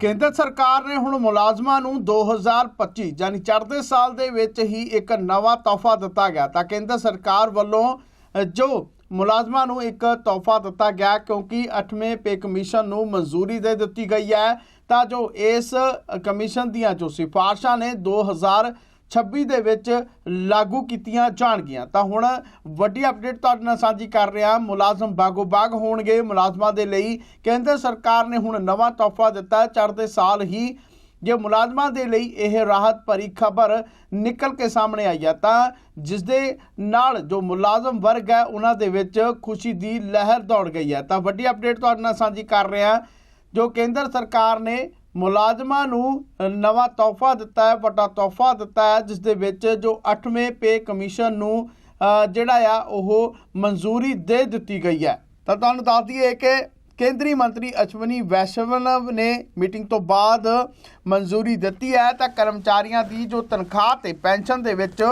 ਕੇਂਦਰ ਸਰਕਾਰ ਨੇ ਹੁਣ ਮੁਲਾਜ਼ਮਾਂ ਨੂੰ 2025 ਯਾਨੀ ਚੜ੍ਹਦੇ ਸਾਲ ਦੇ ਵਿੱਚ ਹੀ ਇੱਕ ਨਵਾਂ ਤੋਹਫਾ ਦਿੱਤਾ ਗਿਆ। ਤਾਂ ਕੇਂਦਰ ਸਰਕਾਰ ਵੱਲੋਂ ਜੋ ਮੁਲਾਜ਼ਮਾਂ ਨੂੰ ਇੱਕ ਤੋਹਫਾ ਦਿੱਤਾ ਗਿਆ, ਕਿਉਂਕਿ 8ਵੇਂ ਪੇ ਕਮਿਸ਼ਨ ਨੂੰ ਮਨਜ਼ੂਰੀ ਦੇ ਦਿੱਤੀ ਗਈ ਹੈ, ਤਾਂ ਜੋ ਇਸ ਕਮਿਸ਼ਨ ਦੀਆਂ ਜੋ ਸਿਫਾਰਸ਼ਾਂ ਨੇ 2026 ਦੇ ਵਿੱਚ ਲਾਗੂ ਕੀਤੀਆਂ ਜਾਣਗੀਆਂ। ਤਾਂ ਹੁਣ ਵੱਡੀ ਅਪਡੇਟ ਤੁਹਾਡੇ ਨਾਲ ਸਾਂਝੀ ਕਰ ਰਿਹਾ। ਮੁਲਾਜ਼ਮ ਬਾਗੋ ਬਾਗ ਹੋਣਗੇ। ਮੁਲਾਜ਼ਮਾਂ ਦੇ ਲਈ ਕੇਂਦਰ ਸਰਕਾਰ ਨੇ ਹੁਣ ਨਵਾਂ ਤੋਹਫਾ ਦਿੱਤਾ। ਚੜ੍ਹਦੇ ਸਾਲ ਹੀ ਜੇ ਮੁਲਾਜ਼ਮਾਂ ਦੇ ਲਈ ਇਹ ਰਾਹਤ ਭਰੀ ਖਬਰ ਨਿਕਲ ਕੇ ਸਾਹਮਣੇ ਆਈ ਹੈ ਤਾਂ ਜਿਸ ਦੇ ਨਾਲ ਜੋ ਮੁਲਾਜ਼ਮ ਵਰਗ ਹੈ, ਉਹਨਾਂ ਦੇ ਵਿੱਚ ਖੁਸ਼ੀ ਦੀ ਲਹਿਰ ਦੌੜ ਗਈ ਹੈ। ਤਾਂ ਵੱਡੀ ਅਪਡੇਟ ਤੁਹਾਡੇ ਨਾਲ ਸਾਂਝੀ ਕਰ ਰਿਹਾ ਜੋ ਕੇਂਦਰ ਸਰਕਾਰ ਨੇ ਮੁਲਾਜ਼ਮਾਂ ਨੂੰ ਨਵਾਂ ਤੋਹਫਾ ਦਿੱਤਾ ਹੈ, ਵੱਡਾ ਤੋਹਫਾ ਦਿੱਤਾ ਹੈ, ਜਿਸ ਦੇ ਵਿੱਚ ਜੋ 8ਵੇਂ ਪੇ ਕਮਿਸ਼ਨ ਨੂੰ ਜਿਹੜਾ ਆ, ਉਹ ਮਨਜ਼ੂਰੀ ਦੇ ਦਿੱਤੀ ਗਈ ਹੈ। ਤਾਂ ਤੁਹਾਨੂੰ ਦੱਸ ਦਈਏ ਕਿ ਕੇਂਦਰੀ ਮੰਤਰੀ ਅਸ਼ਵਨੀ ਵੈਸ਼ਵਨਵ ਨੇ ਮੀਟਿੰਗ ਤੋਂ ਬਾਅਦ ਮਨਜ਼ੂਰੀ ਦਿੱਤੀ ਹੈ, ਤਾਂ ਕਰਮਚਾਰੀਆਂ ਦੀ ਜੋ ਤਨਖਾਹ ਤੇ ਪੈਨਸ਼ਨ ਦੇ ਵਿੱਚ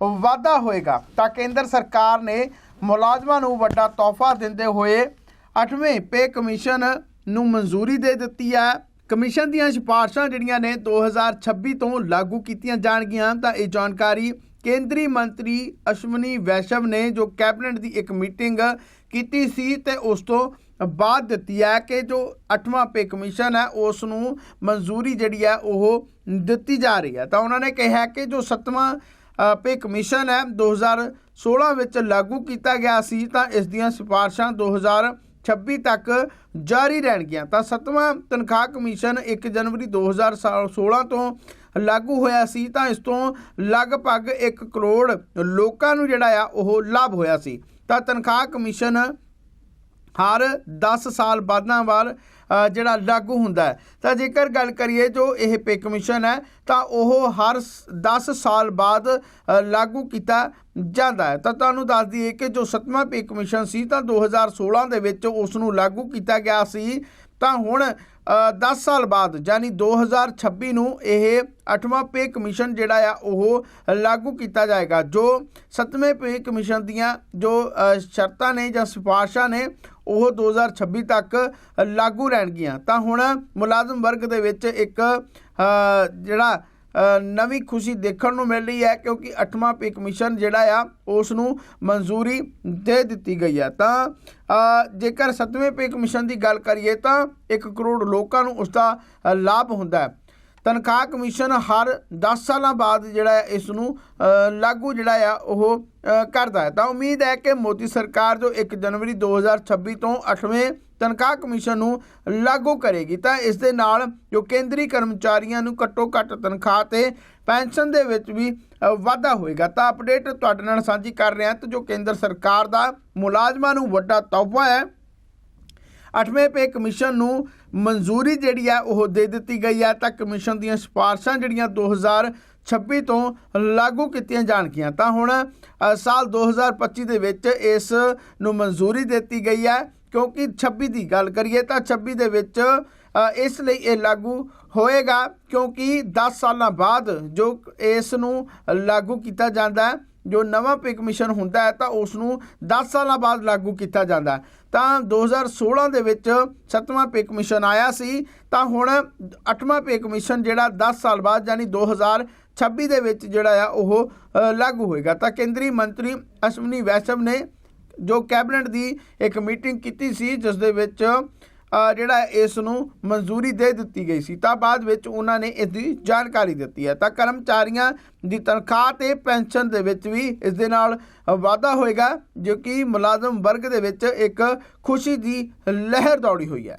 ਵਾਧਾ ਹੋਏਗਾ, ਤਾਂ ਕੇਂਦਰ ਸਰਕਾਰ ਨੇ ਮੁਲਾਜ਼ਮਾਂ ਨੂੰ ਵੱਡਾ ਤੋਹਫਾ ਦਿੰਦੇ ਹੋਏ 8ਵੇਂ ਪੇ ਕਮਿਸ਼ਨ ਨੂੰ ਮਨਜ਼ੂਰੀ ਦੇ ਦਿੱਤੀ ਹੈ। ਕਮਿਸ਼ਨ ਦੀਆਂ ਸਿਫਾਰਸ਼ਾਂ ਜਿਹੜੀਆਂ ਨੇ 2026 ਤੋਂ ਲਾਗੂ ਕੀਤੀਆਂ ਜਾਣਗੀਆਂ, ਤਾਂ ਇਹ ਜਾਣਕਾਰੀ ਕੇਂਦਰੀ ਮੰਤਰੀ ਅਸ਼ਵਨੀ ਵੈਸ਼ਵ ਨੇ ਜੋ ਕੈਬਨਿਟ ਦੀ ਇੱਕ ਮੀਟਿੰਗ ਕੀਤੀ ਸੀ ਤੇ ਉਸ ਤੋਂ ਬਾਅਦ ਦਿੱਤੀ ਹੈ ਕਿ ਜੋ 8ਵਾਂ ਪੇ ਕਮਿਸ਼ਨ ਹੈ, ਉਸ ਨੂੰ ਮਨਜ਼ੂਰੀ ਜਿਹੜੀ ਹੈ ਉਹ ਦਿੱਤੀ ਜਾ ਰਹੀ ਹੈ। ਤਾਂ ਉਹਨਾਂ ਨੇ ਕਿਹਾ ਕਿ ਜੋ 7ਵਾਂ ਪੇ ਕਮਿਸ਼ਨ ਹੈ 2016 ਵਿੱਚ ਲਾਗੂ ਕੀਤਾ ਗਿਆ ਸੀ, ਤਾਂ ਇਸ ਦੀਆਂ ਸਿਫਾਰਸ਼ਾਂ 2026 ਤੱਕ ਜਾਰੀ ਰਹਿਣਗੀਆਂ। ਤਾਂ 7ਵਾਂ ਤਨਖਾਹ ਕਮਿਸ਼ਨ 1 ਜਨਵਰੀ 2016 ਤੋਂ ਲਾਗੂ ਹੋਇਆ ਸੀ। ਤਾਂ ਇਸ ਤੋਂ ਲਗਭਗ 1 ਕਰੋੜ ਲੋਕਾਂ ਨੂੰ ਜਿਹੜਾ ਆ, ਉਹ ਲਾਭ ਹੋਇਆ ਸੀ। ਤਾਂ ਤਨਖਾਹ ਕਮਿਸ਼ਨ ਹਰ 10 ਸਾਲ ਬਾਅਦਾਂ ਵਾਰ ਜਿਹੜਾ ਲਾਗੂ ਹੁੰਦਾ ਹੈ। ਤਾਂ ਜੇਕਰ ਗੱਲ ਕਰੀਏ ਜੋ ਇਹ ਪੇ ਕਮਿਸ਼ਨ ਹੈ, ਤਾਂ ਉਹ ਹਰ ਸ- 10 ਸਾਲ ਬਾਅਦ ਲਾਗੂ ਕੀਤਾ ਜਾਂਦਾ ਹੈ। ਤਾਂ ਤੁਹਾਨੂੰ ਦੱਸ ਦਈਏ ਕਿ ਜੋ 7ਵਾਂ ਪੇ ਕਮਿਸ਼ਨ ਸੀ, ਤਾਂ 2016 ਦੇ ਵਿੱਚ ਉਸ ਨੂੰ ਲਾਗੂ ਕੀਤਾ ਗਿਆ ਸੀ। ਤਾਂ ਹੁਣ 10 ਸਾਲ ਬਾਅਦ, ਯਾਨੀ 2026 ਨੂੰ ਇਹ 8ਵਾਂ ਪੇ ਕਮਿਸ਼ਨ ਜਿਹੜਾ ਆ, ਉਹ ਲਾਗੂ ਕੀਤਾ ਜਾਏਗਾ। ਜੋ 7ਵੇਂ ਪੇ ਕਮਿਸ਼ਨ ਦੀਆਂ ਜੋ ਸ਼ਰਤਾਂ ਨੇ ਜਾਂ ਸਿਫਾਰਸ਼ਾਂ ਨੇ, ਉਹ 2026 ਤੱਕ ਲਾਗੂ ਰਹਿਣਗੀਆਂ। ਤਾਂ ਹੁਣ ਮੁਲਾਜ਼ਮ ਵਰਗ ਦੇ ਵਿੱਚ ਇੱਕ ਜਿਹੜਾ ਨਵੀਂ ਖੁਸ਼ੀ ਦੇਖਣ ਨੂੰ ਮਿਲ ਰਹੀ ਹੈ ਕਿਉਂਕਿ 8ਵਾਂ ਪੇ ਕਮਿਸ਼ਨ ਜਿਹੜਾ ਆ ਉਸ ਨੂੰ ਮਨਜ਼ੂਰੀ ਦੇ ਦਿੱਤੀ ਗਈ ਹੈ। ਤਾਂ ਜੇਕਰ 7ਵੇਂ ਪੇ ਕਮਿਸ਼ਨ ਦੀ ਗੱਲ ਕਰੀਏ ਤਾਂ 1 ਕਰੋੜ ਲੋਕਾਂ ਨੂੰ ਉਸ ਦਾ ਲਾਭ ਹੁੰਦਾ ਹੈ। ਤਨਖਾਹ ਕਮਿਸ਼ਨ ਹਰ 10 ਸਾਲਾਂ ਬਾਅਦ ਜਿਹੜਾ ਇਸ ਨੂੰ ਲਾਗੂ ਜਿਹੜਾ ਆ, ਉਹ ਕਰਦਾ ਹੈ। ਤਾਂ ਉਮੀਦ ਹੈ ਕਿ ਮੋਦੀ ਸਰਕਾਰ ਜੋ 1 ਜਨਵਰੀ 2026 ਤੋਂ 8ਵੇਂ ਤਨਖਾਹ ਕਮਿਸ਼ਨ ਨੂੰ ਲਾਗੂ ਕਰੇਗੀ। ਤਾਂ ਇਸ ਦੇ ਨਾਲ ਜੋ ਕੇਂਦਰੀ ਕਰਮਚਾਰੀਆਂ ਨੂੰ ਘੱਟੋ ਘੱਟ ਤਨਖਾਹ ਤੇ ਪੈਨਸ਼ਨ ਦੇ ਵਿੱਚ ਵੀ ਵਾਧਾ ਹੋਏਗਾ। ਤਾਂ ਅਪਡੇਟ ਤੁਹਾਡੇ ਨਾਲ ਸਾਂਝੀ ਕਰ ਰਿਹਾ ਹਾਂ ਤੇ ਜੋ ਕੇਂਦਰ ਸਰਕਾਰ ਦਾ ਮੁਲਾਜ਼ਮਾਂ ਨੂੰ ਵੱਡਾ ਤੋਹਫਾ ਹੈ 8ਵੇਂ ਪੇ ਕਮਿਸ਼ਨ ਨੂੰ ਮਨਜ਼ੂਰੀ ਜਿਹੜੀ ਆ ਉਹ ਦੇ ਦਿੱਤੀ ਗਈ ਹੈ ਤਾਂ ਕਮਿਸ਼ਨ ਦੀਆਂ ਸਿਫਾਰਸ਼ਾਂ ਜਿਹੜੀਆਂ 2026 ਤੋਂ ਲਾਗੂ ਕੀਤੀਆਂ ਜਾਣਗੀਆਂ। ਤਾਂ ਹੁਣ ਅ, ਸਾਲ 2025 ਦੇ ਵਿੱਚ ਇਸ ਨੂੰ ਮਨਜ਼ੂਰੀ ਦਿੱਤੀ ਗਈ ਹੈ ਕਿਉਂਕਿ 26 ਦੀ ਗੱਲ ਕਰੀਏ ਤਾਂ 26 ਦੇ ਵਿੱਚ ਇਸ ਲਈ ਇਹ ਲਾਗੂ ਹੋਏਗਾ ਕਿਉਂਕਿ 10 ਸਾਲਾਂ ਬਾਅਦ ਜੋ ਇਸ ਨੂੰ ਲਾਗੂ ਕੀਤਾ ਜਾਂਦਾ ਹੈ, ਜੋ ਨਵਾਂ ਪੇ ਕਮਿਸ਼ਨ ਹੁੰਦਾ ਹੈ, ਤਾਂ ਉਸ ਨੂੰ 10 ਸਾਲਾਂ ਬਾਅਦ ਲਾਗੂ ਕੀਤਾ ਜਾਂਦਾ ਹੈ। ਤਾਂ 2016 ਦੇ ਵਿੱਚ 7ਵਾਂ ਪੇ ਕਮਿਸ਼ਨ ਆਇਆ ਸੀ, ਤਾਂ ਹੁਣ 8ਵਾਂ ਪੇ ਕਮਿਸ਼ਨ ਜਿਹੜਾ 10 ਸਾਲ ਬਾਅਦ, ਯਾਨੀ 2026 ਦੇ ਵਿੱਚ ਜਿਹੜਾ ਆ, ਉਹ ਲਾਗੂ ਹੋਏਗਾ ਤਾਂ ਕੇਂਦਰੀ ਮੰਤਰੀ ਅਸ਼ਵਨੀ ਵੈਸ਼ਵ ਨੇ ਜੋ ਕੈਬਨਿਟ ਦੀ ਇੱਕ ਮੀਟਿੰਗ ਕੀਤੀ ਸੀ, ਜਿਸ ਦੇ ਵਿੱਚ ਜਿਹੜਾ ਇਸ ਨੂੰ ਮਨਜ਼ੂਰੀ ਦੇ ਦਿੱਤੀ ਗਈ ਸੀ, ਤਾਂ ਬਾਅਦ ਵਿੱਚ ਉਹਨਾਂ ਨੇ ਇਸ ਦੀ ਜਾਣਕਾਰੀ ਦਿੱਤੀ ਹੈ। ਤਾਂ ਕਰਮਚਾਰੀਆਂ ਦੀ ਤਨਖਾਹ ਤੇ ਪੈਨਸ਼ਨ ਦੇ ਵਿੱਚ ਵੀ ਇਸ ਦੇ ਨਾਲ ਵਾਧਾ ਹੋਏਗਾ, ਜੋ ਕਿ ਮੁਲਾਜ਼ਮ ਵਰਗ ਦੇ ਵਿੱਚ ਇੱਕ ਖੁਸ਼ੀ ਦੀ ਲਹਿਰ ਦੌੜੀ ਹੋਈ ਹੈ।